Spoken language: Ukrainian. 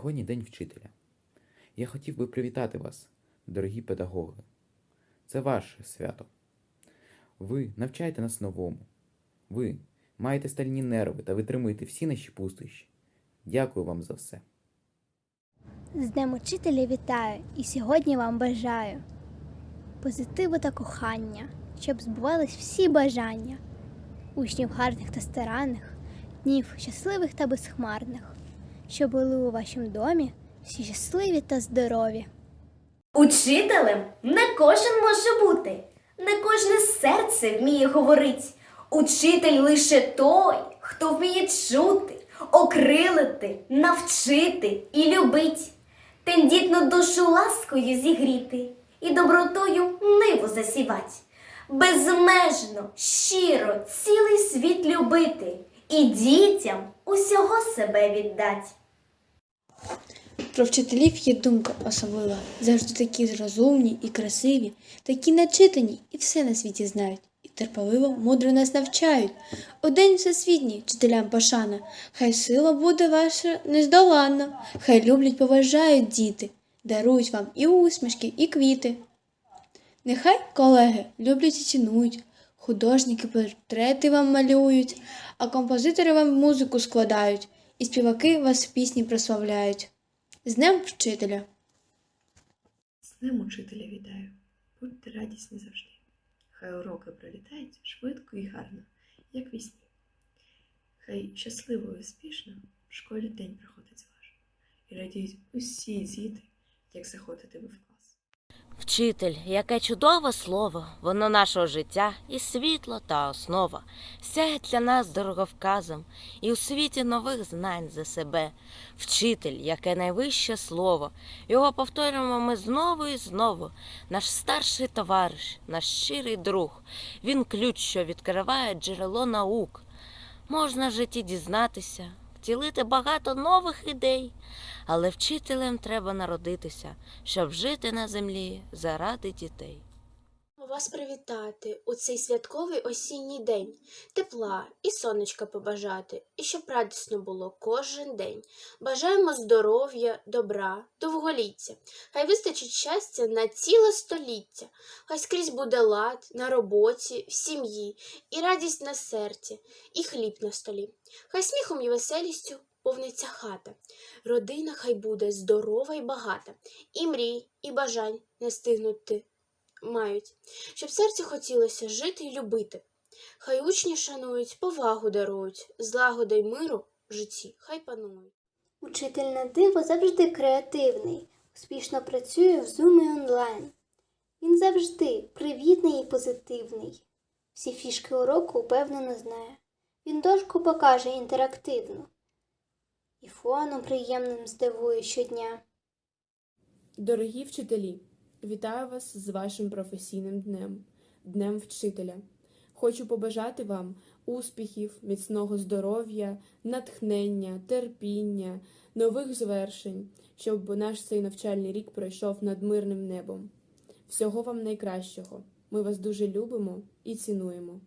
Сьогодні День вчителя. Я хотів би привітати вас, дорогі педагоги. Це ваше свято. Ви навчаєте нас новому. Ви маєте стальні нерви та витримуєте всі наші пустощі. Дякую вам за все. З Днем Учителя вітаю і сьогодні вам бажаю позитиву та кохання, щоб збувались всі бажання, учнів гарних та старанних, днів щасливих та безхмарних, щоб були у вашому домі щасливі та здорові. Учителем не кожен може бути, не кожне серце вміє говорить. Учитель лише той, хто вміє чути, окрилити, навчити і любить, тендітну душу ласкою зігріти і добротою ниву засівать, безмежно, щиро, цілий світ любити і дітям усього себе віддать. Про вчителів є думка особлива. Завжди такі розумні і красиві, такі начитані і все на світі знають. І терпеливо, мудро нас навчають. У день всесвітній вчителям пошана. Хай сила буде ваша нездоланна. Хай люблять, поважають діти, дарують вам і усмішки, і квіти. Нехай колеги люблять і цінують, художники портрети вам малюють, а композитори вам музику складають, і співаки вас в пісні прославляють. З Днем вчителя! З Днем учителя вітаю. Будьте радісні завжди. Хай уроки пролітають швидко і гарно, як вісні. Хай щасливо і успішно в школі день проходить ваш. І радіють усі діти, як заходите ви в. Вчитель, яке чудове слово, воно нашого життя і світло та основа, сяє для нас дороговказом і у світі нових знань за себе. Вчитель, яке найвище слово, його повторюємо ми знову і знову. Наш старший товариш, наш щирий друг, він ключ, що відкриває джерело наук. Можна в житті дізнатися, втілити багато нових ідей, але вчителем треба народитися, щоб жити на землі заради дітей. Вас привітати у цей святковий осінній день, тепла і сонечка побажати, і щоб радісно було кожен день. Бажаємо здоров'я, добра, довголіття. Хай вистачить щастя на ціле століття. Хай скрізь буде лад на роботі, в сім'ї, і радість на серці, і хліб на столі. Хай сміхом і веселістю повниться хата. Родина хай буде здорова і багата, і мрій, і бажань не стигнути мають, щоб серці хотілося жити і любити. Хай учні шанують, повагу дарують, злагода й миру в житті хай панують. Учитель на диво завжди креативний, успішно працює в Zoom і онлайн. Він завжди привітний і позитивний. Всі фішки уроку впевнено знає. Він дошку покаже інтерактивно. І фоном приємним здивує щодня. Дорогі вчителі, вітаю вас з вашим професійним днем, Днем вчителя. Хочу побажати вам успіхів, міцного здоров'я, натхнення, терпіння, нових звершень, щоб наш цей навчальний рік пройшов над мирним небом. Всього вам найкращого. Ми вас дуже любимо і цінуємо.